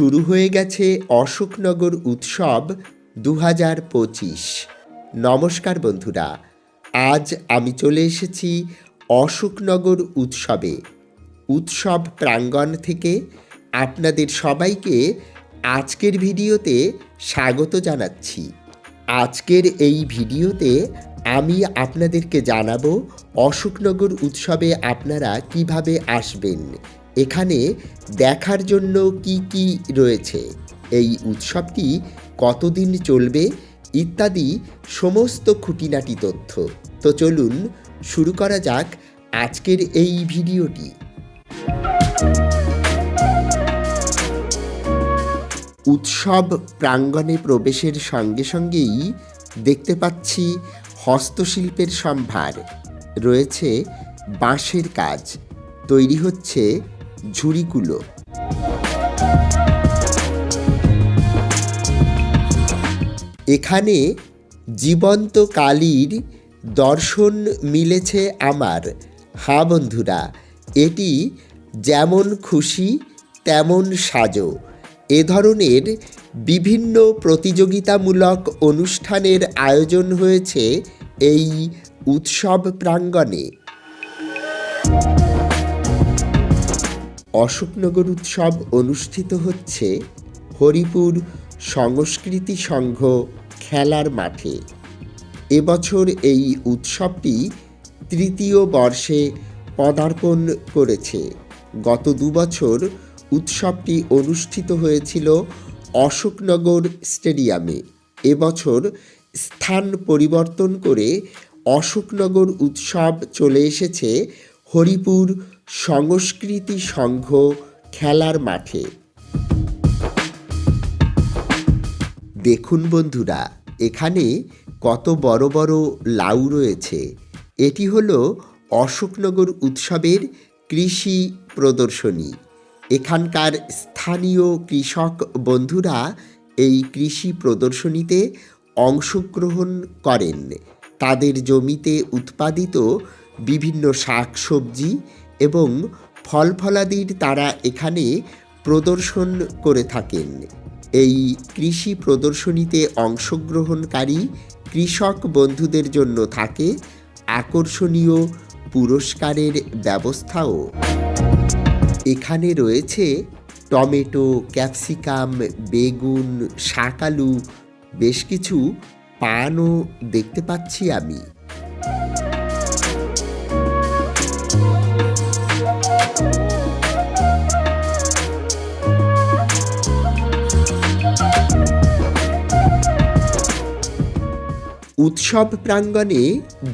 শুরু হয়ে গেছে অশোকনগর উৎসব দু হাজার পঁচিশ। নমস্কার বন্ধুরা, আজ আমি চলে এসেছি অশোকনগর উৎসবে। উৎসব প্রাঙ্গণ থেকে আপনাদের সবাইকে আজকের ভিডিওতে স্বাগত জানাচ্ছি। আজকের এই ভিডিওতে আমি আপনাদেরকে জানাব অশোকনগর উৎসবে আপনারা কীভাবে আসবেন এখানে দেখার জন্য কি কি রয়েছে? এই উৎসবটি কতদিন চলবে? ইত্যাদি সমস্ত খুঁটিনাটি তথ্য। তো চলুন শুরু করা যাক আজকের এই ভিডিওটি। উৎসব প্রাঙ্গণে প্রবেশের সঙ্গে সঙ্গেই দেখতে পাচ্ছি হস্তশিল্পের সম্ভার। রয়েছে বাঁশের কাজ। তৈরি হচ্ছে ঝুড়িগুলো। এখানে জীবন্ত কালীর দর্শন মিলেছে আমার। হ্যাঁ বন্ধুরা, এটি যেমন খুশি, তেমন সাজো। এ ধরনের বিভিন্ন প্রতিযোগিতামূলক অনুষ্ঠানের আয়োজন হয়েছে এই উৎসব প্রাঙ্গণে। অশোকনগর উৎসব অনুষ্ঠিত হচ্ছে হরিপুর সংস্কৃতি সংঘ খেলার মাঠে। এবছর এই উৎসবটি তৃতীয় বর্ষে পদার্পণ করেছে। গত দুবছর উৎসবটি অনুষ্ঠিত হয়েছিল অশোকনগর স্টেডিয়ামে। এবছর স্থান পরিবর্তন করে অশোকনগর উৎসব চলে এসেছে হরিপুর সংস্কৃতি সংঘ খেলার মাঠে। দেখুন বন্ধুরা, এখানে কত বড় বড় লাউ রয়েছে। এটি হলো অশোকনগর উৎসবের কৃষি প্রদর্শনী। এখানকার স্থানীয় কৃষক বন্ধুরা এই কৃষি প্রদর্শনীতে অংশগ্রহণ করেন। তাদের জমিতে উৎপাদিত বিভিন্ন শাকসবজি এবং ফলফলাদির তারা এখানে প্রদর্শন করে থাকেন। এই কৃষি প্রদর্শনীতে অংশগ্রহণকারী কৃষক বন্ধুদের জন্য থাকে আকর্ষণীয় পুরস্কারের ব্যবস্থাও। এখানে রয়েছে টমেটো, ক্যাপসিকাম, বেগুন, শাকালু, বেশ কিছু পানও দেখতে পাচ্ছি আমি। উৎসব প্রাঙ্গণে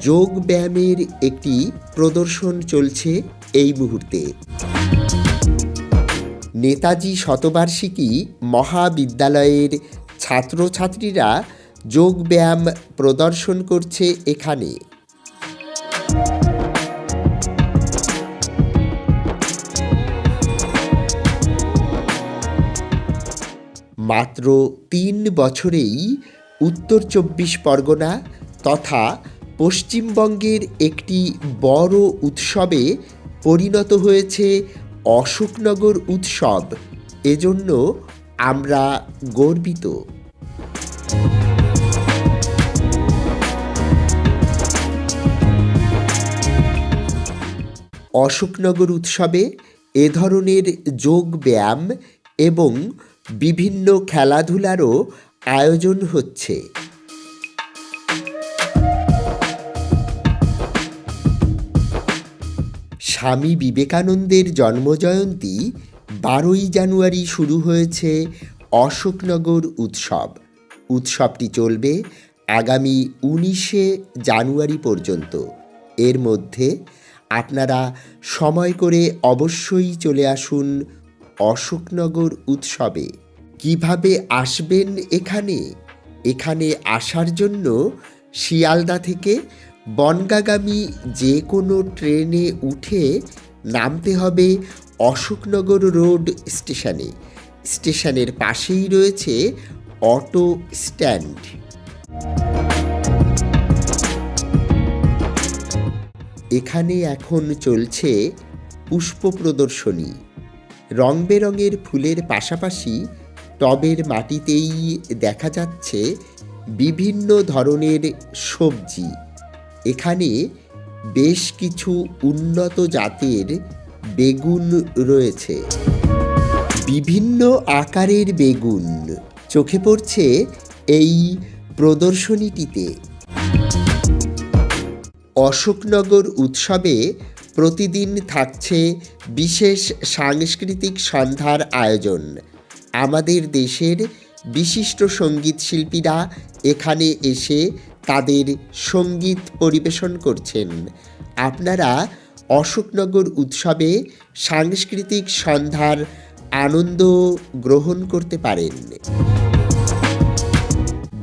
যোগ ব্যায়ামের একটি প্রদর্শন চলছে এই মুহূর্তে। নেতাজি শতবার্ষিকী মহাবিদ্যালয়ের ছাত্রছাত্রীরা যোগ ব্যায়াম প্রদর্শন করছে এখানে। মাত্র তিন বছরেই উত্তর চব্বিশ পরগনা তথা পশ্চিমবঙ্গের একটি বড় উৎসবে পরিণত হয়েছে অশোকনগর উৎসব। এজন্য আমরা গর্বিত। অশোকনগর উৎসবে এ ধরনের যোগ ব্যায়াম এবং বিভিন্ন খেলাধুলারও আয়োজন হচ্ছে। স্বামী বিবেকানন্দের জন্মজয়ন্তী বারোই জানুয়ারি শুরু হয়েছে অশোকনগর উৎসব। উৎসবটি চলবে আগামী উনিশে জানুয়ারি পর্যন্ত। এর মধ্যে আপনারা সময় করে অবশ্যই চলে আসুন অশোকনগর উৎসবে। কীভাবে আসবেন এখানে? এখানে আসার জন্য শিয়ালদা থেকে বনগাগামী যে কোনো ট্রেনে উঠে নামতে হবে অশোকনগর রোড স্টেশনে। স্টেশনের পাশেই রয়েছে অটো স্ট্যান্ড। এখানে এখন চলছে পুষ্প প্রদর্শনী। রং বেরঙের ফুলের পাশাপাশি টবের মাটিতেই দেখা যাচ্ছে বিভিন্ন ধরনের সবজি। এখানে বেশ কিছু উন্নত জাতের বেগুন রয়েছে। বিভিন্ন আকারের বেগুন। চোখে পড়ছে এই প্রদর্শনীটিতে। অশোকনগর উৎসবে প্রতিদিন থাকছে বিশেষ সাংস্কৃতিক সন্ধ্যার আয়োজন। আমাদের দেশের বিশিষ্ট সংগীত শিল্পীরা এখানে এসে তাদের সংগীত পরিবেশন করছেন। আপনারা অশোকনগর উৎসবে সাংস্কৃতিক সন্ধ্যার আনন্দ গ্রহণ করতে পারেন।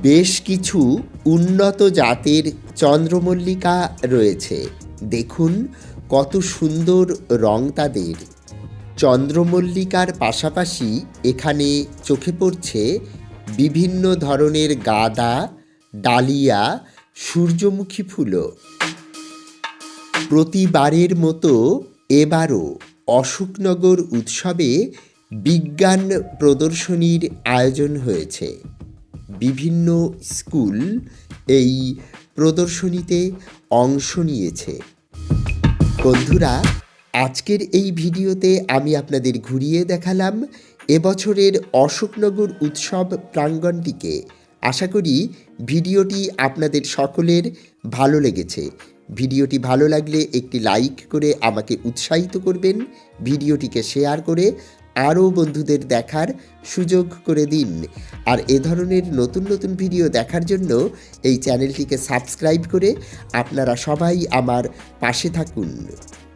বেশ কিছু উন্নত জাতের চন্দ্রমল্লিকা রয়েছে। দেখুন কত সুন্দর রং তাদের। চন্দ্রমল্লিকার পাশাপাশি এখানে চোখে পড়ছে বিভিন্ন ধরনের গাঁদা, ডালিয়া, সূর্যমুখী ফুলও। প্রতিবারের মতো এবারও অশোকনগর উৎসবে বিজ্ঞান প্রদর্শনীর আয়োজন হয়েছে। বিভিন্ন স্কুল এই প্রদর্শনীতে অংশ নিয়েছে। বন্ধুরা আজকের এই ভিডিওতে আমি আপনাদের ঘুরিয়ে দেখালাম এবছরের অশোকনগর উৎসব প্রাঙ্গণটিকে আশা করি ভিডিওটি আপনাদের সকলের ভালো লেগেছে। ভিডিওটি ভালো লাগলে একটি লাইক করে আমাকে উৎসাহিত করবেন, ভিডিওটিকে শেয়ার করে আরও বন্ধুদের দেখার সুযোগ করে দিন। আর এ ধরনের নতুন নতুন ভিডিও দেখার জন্য এই চ্যানেলটিকে সাবস্ক্রাইব করে আপনারা সবাই আমার পাশে থাকুন।